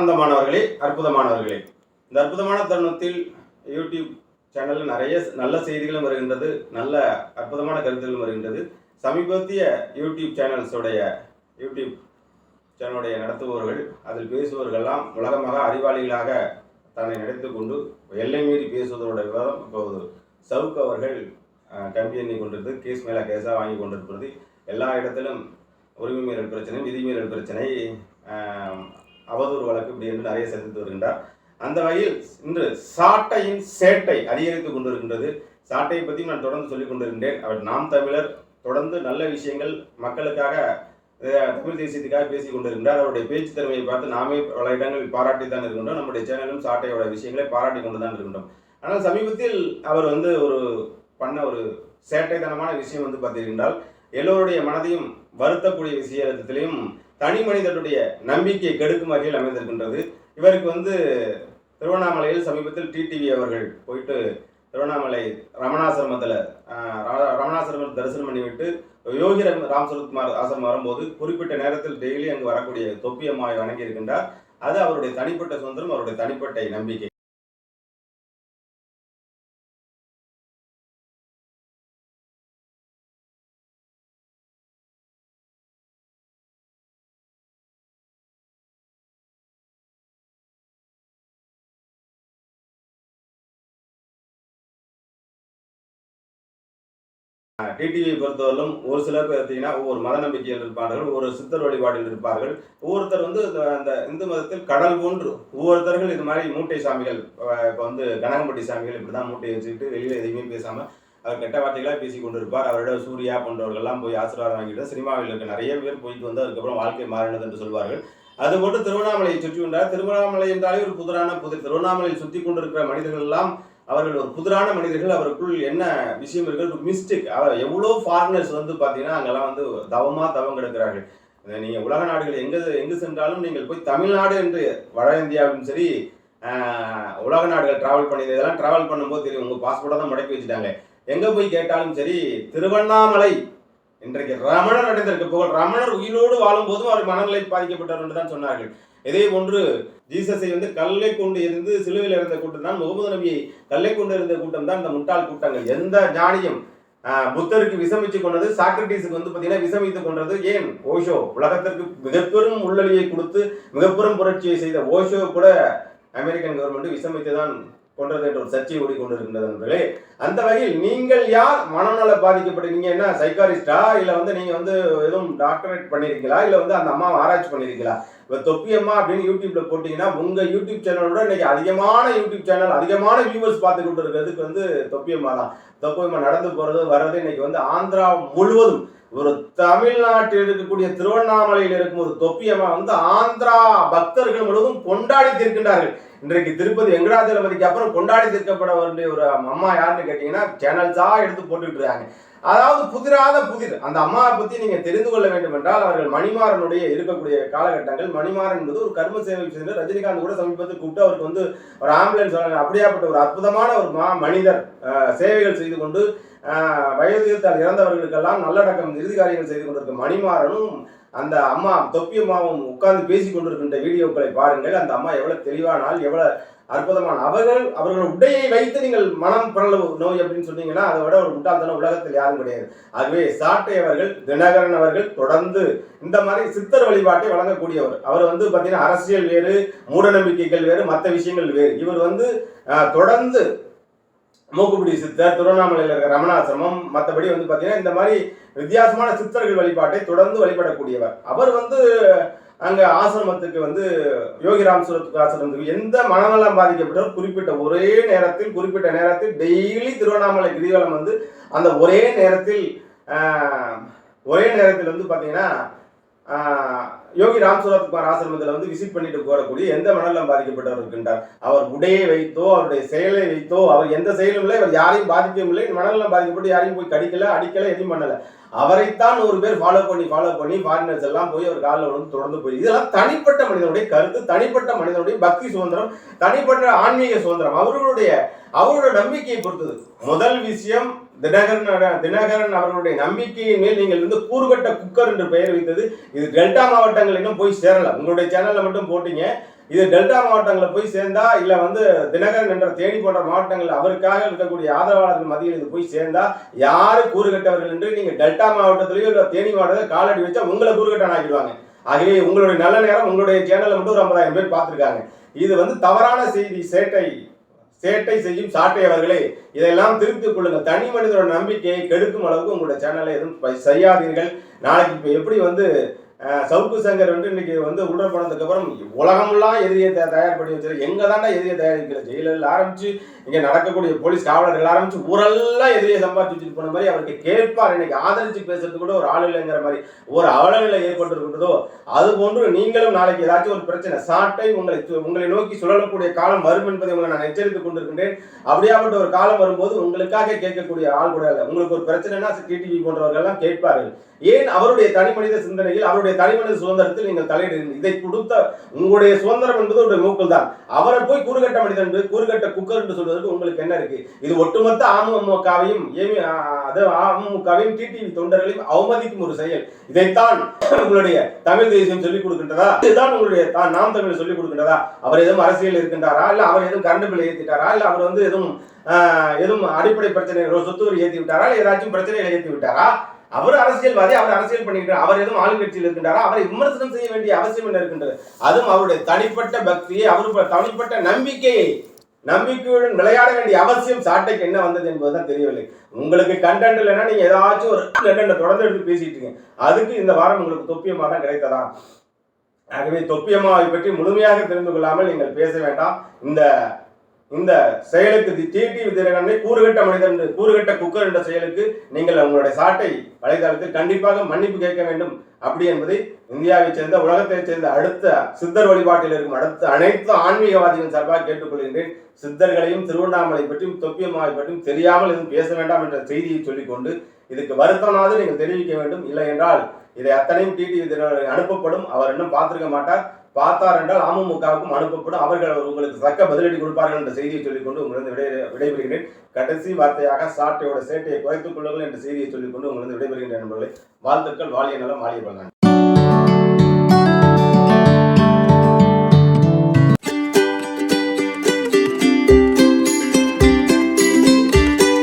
ஆனந்தமானவர்களே அற்புதமானவர்களே. இந்த அற்புதமான தருணத்தில் யூடியூப் சேனலில் நிறைய நல்ல செய்திகளும் வருகின்றது நல்ல அற்புதமான கருத்துகளும் வருகின்றது. சமீபத்திய யூடியூப் சேனல்ஸோடைய யூடியூப் சேனலுடைய நடத்துபவர்கள் அதில் பேசுபவர்கள்லாம் உலகமாக அறிவாளிகளாக தன்னை நினைத்துக் கொண்டு எல்லை மீறி பேசுவதோட விவாதம் இப்போது சவுக் அவர்கள் கம்பி எண்ணி கொண்டிருந்து கேஸ் மேலே கேஸாக வாங்கி கொண்டிருப்பது. எல்லா இடத்திலும் உரிமை மீறல் பிரச்சனை விதி மீறல் பிரச்சனை அவதூறு வழக்கு இப்படி என்று நிறைய சந்தித்து வருகின்றார். அந்த வகையில் இன்று சாட்டையின் சேட்டை அதிகரித்துக் கொண்டிருக்கின்றது. சாட்டையை பற்றி நான் தொடர்ந்து சொல்லிக் கொண்டிருக்கின்றேன். அவர் நாம் தமிழர் தொடர்ந்து நல்ல விஷயங்கள் மக்களுக்காக தமிழ் தேசியத்துக்காக பேசிக் கொண்டிருக்கின்றார். அவருடைய பேச்சு திறமையை பார்த்து நாமே பல இடங்களில் பாராட்டி தான் இருக்கின்றோம். நம்முடைய சேனலும் சாட்டையோட விஷயங்களை பாராட்டி கொண்டு தான் இருக்கின்றோம். ஆனால் சமீபத்தில் அவர் வந்து ஒரு பண்ண ஒரு சேட்டைத்தனமான விஷயம் வந்து பார்த்திருக்கின்றால் எல்லோருடைய மனதையும் வருத்தக்கூடிய விஷயத்திலையும் தனி மனிதனுடைய நம்பிக்கையை கெடுக்கும் வகையில் அமைந்திருக்கின்றது. இவருக்கு வந்து திருவண்ணாமலையில் சமீபத்தில் டிடிவி அவர்கள் போயிட்டு திருவண்ணாமலை ரமணாசிரமத்தில் ரமணாசிரமத்தில் தரிசனம் பண்ணிவிட்டு யோகி ரம் ராம் சுரத்குமார் ஆசிரமம் வரும்போது குறிப்பிட்ட நேரத்தில் டெய்லி அங்கு வரக்கூடிய தொப்பி அம்மாவை வணங்கி இருக்கின்றார் அது அவருடைய தனிப்பட்ட சுதந்திரம் அவருடைய தனிப்பட்ட நம்பிக்கை. டிடிவியை பொறுத்தவரையிலும் ஒரு சிலர் பார்த்தீங்கன்னா ஒவ்வொரு மத நம்பிக்கையில் இருப்பார்கள் ஒரு சித்தர் வழிபாட்டில் இருப்பார்கள். ஒவ்வொருத்தர் வந்து அந்த இந்து மதத்தில் கடல் போன்று ஒவ்வொருத்தர்கள் இது மாதிரி மூட்டை சாமிகள் இப்போ வந்து கனகம்பட்டி சாமிகள் இப்படி தான் மூட்டையை வச்சுக்கிட்டு வெளியில் எதையுமே பேசாமல் அவர் கெட்ட வார்த்தைகளாக பேசி கொண்டிருப்பார் அவரோட சூர்யா போன்றவர்கள்லாம் போய் ஆசீர்வாதம் வாங்கிட்டு சினிமாவில் இருக்க நிறைய பேர் போயிட்டு வந்து அதுக்கப்புறம் வாழ்க்கை மாறினது என்று சொல்வார்கள். அதுபோன்று திருவண்ணாமலையை சுற்றி கொண்டார் திருவண்ணாமலை என்றாலே ஒரு புதிரான புதிர் திருவண்ணாமலையில் சுற்றி கொண்டிருக்கிற மனிதர்கள் எல்லாம் அவர்கள் ஒரு புதிரான மனிதர்கள் அவருக்குள் என்ன விஷயம் இருக்கு மிஸ்டேக் அவர் எவ்வளோ ஃபாரினர்ஸ் வந்து பார்த்தீங்கன்னா அங்கெல்லாம் வந்து தவமா தவம் கிடக்கிறார்கள். நீங்கள் உலக நாடுகள் எங்க எங்கு சென்றாலும் நீங்கள் போய் தமிழ்நாடு என்று வட இந்தியாவிலும் சரி உலக நாடுகள் டிராவல் பண்ணி இதெல்லாம் டிராவல் பண்ணும்போது தெரியும். உங்கள் பாஸ்போர்ட்டை தான் முடக்கி வச்சுட்டாங்க. எங்கே போய் கேட்டாலும் சரி திருவண்ணாமலை. இன்றைக்கு ரமணர் அடைந்திருக்க புகழ் ரமணர் உயிரோடு வாழும் போதும் அவர் மனநிலை பாதிக்கப்பட்டவர் என்று தான் சொன்னார்கள். இதே போன்று ஜீசஸை வந்து கல்லை கொண்டு இருந்து சிலுவையில் இருந்த கூட்டம் தான் முகமது நபியை கல்லை கொண்டு இருந்த கூட்டம் தான் இந்த முட்டாள் கூட்டங்கள். எந்த ஞானியும் புத்தருக்கு விசமிச்சு கொண்டது சாக்ரட்டிஸுக்கு வந்து பார்த்தீங்கன்னா விசமித்து கொண்டது ஏன்? ஓஷோ உலகத்திற்கு மிகப்பெரும் உள்ளொலியை கொடுத்து மிகப்பெரும் புரட்சியை செய்த ஓஷோ கூட அமெரிக்கன் கவர்மெண்ட் விசமித்து தான் கொண்டது என்ற ஒரு சர்ச்சை ஓடிக்கொண்டிருக்கின்றது நண்பர்களே. அந்த வகையில் நீங்கள் யார்? மனநல பாதிக்கப்பட்டு நீங்க என்ன சைக்காரிஸ்டா இல்ல வந்து நீங்க வந்து எதுவும் டாக்டரேட் பண்ணிருக்கீங்களா? இல்ல வந்து அந்த அம்மாவை ஆராய்ச்சி பண்ணிருக்கீங்களா? இப்போ தொப்பியம்மா அப்படின்னு யூடியூப்ல போட்டீங்கன்னா உங்க யூடியூப் சேனலோட இன்னைக்கு அதிகமான யூடியூப் சேனல் அதிகமான வியூவர்ஸ் பார்த்து கொண்டு இருக்கிறதுக்கு வந்து தொப்பியம்மா தான். தொப்பியம்மா நடந்து போறது வர்றது இன்னைக்கு வந்து ஆந்திரா முழுவதும். ஒரு தமிழ்நாட்டில் இருக்கக்கூடிய திருவண்ணாமலையில் இருக்கும் ஒரு தொப்பியம்மா வந்து ஆந்திரா பக்தர்கள் முழுவதும் கொண்டாடி தீர்க்கின்றார்கள். இன்றைக்கு திருப்பதி வெங்கடாஜலபதிக்கு அப்புறம் கொண்டாடி தீர்க்கப்பட வேண்டிய ஒரு அம்மா யாருன்னு கேட்டீங்கன்னா சேனல்ஸா எடுத்து போட்டுக்கிட்டு இருக்காங்க. அதாவது புதிராத புதிர். அந்த அம்மாவை பத்தி நீங்க தெரிந்து கொள்ள வேண்டும் என்றால் அவர்கள் மணிமாறனுடைய இருக்கக்கூடிய காலகட்டங்கள். மணிமாறன் என்பது ஒரு கர்ம சேவை செய்து ரஜினிகாந்த் கூட சமீபத்தில் கூப்பிட்டு அவருக்கு வந்து ஒரு ஆம்புலன்ஸ் வழங்க அப்படியாப்பட்ட ஒரு அற்புதமான ஒரு மா மனிதர் சேவைகள் செய்து கொண்டு வயது வயோதிகத்தால் இறந்தவர்களுக்கெல்லாம் நல்லடக்கம் இறுதி காரியங்கள் செய்து கொண்டிருக்க மணிமாறனும் அந்த அம்மா தொப்பி அம்மாவும் உட்கார்ந்து பேசி கொண்டிருக்கின்ற வீடியோக்களை பாருங்கள். அந்த அம்மா எவ்வளவு தெளிவானால் எவ்வளவு அற்புதமான அவர்கள் அவர்கள் உடையை வைத்து நீங்கள் மனம் பிறளவு நோய் அப்படின்னு சொன்னீங்கன்னா அதை விட ஒரு முட்டாள்தனம் உலகத்தில் யாரும் கிடையாது. ஆகவே சாட்டை அவர்கள் தினகரன் அவர்கள் தொடர்ந்து இந்த மாதிரி சித்தர் வழிபாட்டை வழங்கக்கூடியவர். அவர் வந்து பார்த்தீங்கன்னா அரசியல் வேறு மூடநம்பிக்கைகள் வேறு மற்ற விஷயங்கள் வேறு. இவர் வந்து தொடர்ந்து மூக்குப்பிடி சித்தர் திருவண்ணாமலையில் இருக்கிற ரமணாசிரமம் மற்றபடி வந்து பார்த்தீங்கன்னா இந்த மாதிரி வித்தியாசமான சித்தர்கள் வழிபாட்டை தொடர்ந்து வழிபடக்கூடியவர். அவர் வந்து அங்கே ஆசிரமத்துக்கு வந்து யோகிராம் சுரத்துக்கு ஆசிரமத்துக்கு எந்த மனநலம் பாதிக்கப்பட்டவர் குறிப்பிட்ட ஒரே நேரத்தில் குறிப்பிட்ட நேரத்தில் டெய்லி திருவண்ணாமலை கிரிவலம் வந்து அந்த ஒரே நேரத்தில் ஒரே நேரத்தில் வந்து பார்த்தீங்கன்னா யோகி ராம் சுரத்குமார் ஆசிரமத்தில் வந்து விசிட் பண்ணிட்டு போகக்கூடிய எந்த மனநலம் பாதிக்கப்பட்டவர் இருக்கின்றார்? அவர் உடையை வைத்தோ அவருடைய செயலை வைத்தோ அவர் எந்த செயலும் இல்லை அவர் யாரையும் பாதிக்கவும் இல்லை. மனநலம் பாதிக்கப்பட்டு யாரையும் போய் கடிக்கல அடிக்கல எதுவும் பண்ணல. அவரைத்தான் ஒரு பேர் ஃபாலோ பண்ணி ஃபாலோ பண்ணி ஃபாரினர்ஸ் எல்லாம் போய் அவர் காலில் வந்து தொடர்ந்து போய் இதெல்லாம் தனிப்பட்ட மனிதனுடைய கருத்து தனிப்பட்ட மனிதனுடைய பக்தி சுதந்திரம் தனிப்பட்ட ஆன்மீக சுதந்திரம். அவர்களுடைய அவருடைய நம்பிக்கையை பொறுத்தது. முதல் விஷயம் தினகரன் தினகரன் அவர்களுடைய நம்பிக்கையின் மேல் நீங்கள் வந்து கூறுகட்ட குக்கர் என்று பெயர் வைத்தது. இது டெல்டா மாவட்டங்களிலும் இன்னும் போய் சேரல உங்களுடைய சேனல்ல மட்டும் போட்டீங்க. இது டெல்டா மாவட்டங்களில் போய் சேர்ந்தா இல்ல வந்து தினகரன் என்ற தேனி போன்ற மாவட்டங்கள் அவருக்காக இருக்கக்கூடிய ஆதரவாளர்கள் மத்தியில் இது போய் சேர்ந்தா யாரு கூறுகட்டவர்கள் என்று நீங்க டெல்டா மாவட்டத்திலேயோ இல்ல தேனி மாவட்டத்தில் காலடி வச்சா உங்களை கூறுகட்டன் ஆக்கிடுவாங்க. ஆகவே உங்களுடைய நல்ல நேரம் உங்களுடைய சேனல்ல மட்டும் ஒரு ஐம்பதாயிரம் பேர் பார்த்திருக்காங்க. இது வந்து தவறான செய்தி சேட்டை. சேட்டை செய்யும் சாட்டை அவர்களே இதெல்லாம் திருத்திக் கொள்ளுங்க தனி மனிதனோட நம்பிக்கையை கெடுக்கும் அளவுக்கு உங்களோட சேனலை எதுவும் செய்யாதீர்கள். நாளைக்கு இப்போ எப்படி வந்து சவுக்கு சங்கர் வந்து இன்னைக்கு வந்து உள்ள போனதுக்கு அப்புறம் உலகமெல்லாம் எதிரியை தயார் பண்ணி வச்சிருக்கு எங்க தாண்டா எதிரியை தயாரிக்கல? ஜெயிலில் ஆரம்பிச்சு இங்க நடக்கக்கூடிய போலீஸ் காவலர்கள் ஆரம்பிச்சு ஊரெல்லாம் எதிரியை சம்பாதிச்சு வச்சுட்டு போன மாதிரி அவருக்கு கேட்பார். இன்னைக்கு ஆதரிச்சு பேசுறது கூட ஒரு ஆள் இல்லைங்கிற மாதிரி ஒரு அவலநிலை ஏற்பட்டிருக்கிறதோ அது போன்று நீங்களும் நாளைக்கு ஏதாச்சும் ஒரு பிரச்சனை சாட்டை உங்களை சு- உங்களை நோக்கி சுழலக்கூடிய காலம் வரும் என்பதை உங்களை நான் எச்சரித்துக் கொண்டிருக்கின்றேன். அப்படியாப்பட்ட ஒரு காலம் வரும்போது உங்களுக்காக கேட்கக்கூடிய ஆள் கூட இல்லை. உங்களுக்கு ஒரு பிரச்சனைனா டிடிவி போன்றவர்கள் எல்லாம் கேட்பார்கள். ஏன் அவருடைய தனி மனித சிந்தனையில் அவருடைய உங்களுடைய மனித சுதந்திரத்தில் நீங்கள் தலையிடுங்கள் இதை கொடுத்த உங்களுடைய சுதந்திரம் என்பது ஒரு மூக்கள் தான் அவரை போய் கூறுகட்ட மனிதன் என்று கூறுகட்ட குக்கர் என்று சொல்வதற்கு உங்களுக்கு என்ன இருக்கு? இது ஒட்டுமொத்த அமமுகவையும் ஏமி அது அமமுகவையும் டிடிவி தொண்டர்களையும் அவமதிக்கும் ஒரு செயல். இதைத்தான் உங்களுடைய தமிழ் தேசியம் சொல்லிக் கொடுக்கின்றதா? இதுதான் உங்களுடைய தான் நாம் தமிழ் சொல்லிக் கொடுக்கின்றதா? அவர் எதுவும் அரசியல் இருக்கின்றாரா? இல்ல அவர் எதுவும் கரண்ட் பில் ஏத்திட்டாரா? இல்ல அவர் வந்து எதுவும் எதுவும் அடிப்படை பிரச்சனை சொத்து ஏற்றி விட்டாரா ஏதாச்சும் பிரச்சனைகளை ஏற்றி விட்டாரா அவர் அரசியல்வாதி அவர் அரசியல் பண்ணிக்கிறார் அவர் எதுவும் ஆளுங்கட்சியில் இருக்கின்றாரா? அவரை விமர்சனம் செய்ய வேண்டிய அவசியம் என்ன இருக்கின்றது? அதுவும் அவருடைய தனிப்பட்ட பக்தியை அவர் தனிப்பட்ட நம்பிக்கையை நம்பிக்கையுடன் விளையாட வேண்டிய அவசியம் சாட்டைக்கு என்ன வந்தது என்பதுதான் தெரியவில்லை. உங்களுக்கு கண்டென்ட் இல்லைன்னா நீங்க ஏதாச்சும் ஒரு கண்டென்ட் தொடர்ந்து எடுத்து பேசிட்டு இருக்கீங்க. அதுக்கு இந்த வாரம் உங்களுக்கு தொப்பியமா தான் கிடைத்ததா? ஆகவே தொப்பியம்மாவை பற்றி முழுமையாக தெரிந்து கொள்ளாமல் நீங்கள் பேச வேண்டாம். இந்த இந்த செயலுக்கு டிடி விதிரகனை கூறுகட்ட மனிதன் என்று- கூறுகட்ட குக்கர் என்ற செயலுக்கு நீங்கள் உங்களுடைய சாட்டை வலைதளத்தில் கண்டிப்பாக மன்னிப்பு கேட்க வேண்டும். அப்படி என்பதை இந்தியாவைச் சேர்ந்த உலகத்தைச் சேர்ந்த அடுத்த சித்தர் வழிபாட்டில் இருக்கும் அடுத்த அனைத்து ஆன்மீகவாதிகள் சார்பாக கேட்டுக்கொள்கின்றேன். சித்தர்களையும் திருவண்ணாமலை பற்றியும் தொப்பியம்மாவை பற்றியும் தெரியாமல் எதுவும் பேச வேண்டாம் என்ற செய்தியை சொல்லிக்கொண்டு இதுக்கு வருத்தமாவது நீங்கள் தெரிவிக்க வேண்டும். இல்லை என்றால் இதை அத்தனையும் டிடி தினகரனுக்கு அனுப்பப்படும். அவர் இன்னும் பார்த்திருக்க மாட்டார். பார்த்தார் என்றால் அமமுகவுக்கும் அனுப்பப்படும். அவர்கள் உங்களுக்கு தக்க பதிலடி கொடுப்பார்கள் என்ற செய்தியை சொல்லிக்கொண்டு உங்களிடம் விடை விடைபெறுகிறேன். கடைசி வார்த்தையாக சாட்டையோட சேட்டையை குறைத்துக் கொள்ளுங்கள் என்ற செய்தியை சொல்லிக்கொண்டு உங்களிடம் விடைபெறுகின்றேன் நண்பர்களை. வாழ்த்துக்கள். வாழிய நலம் வாழிய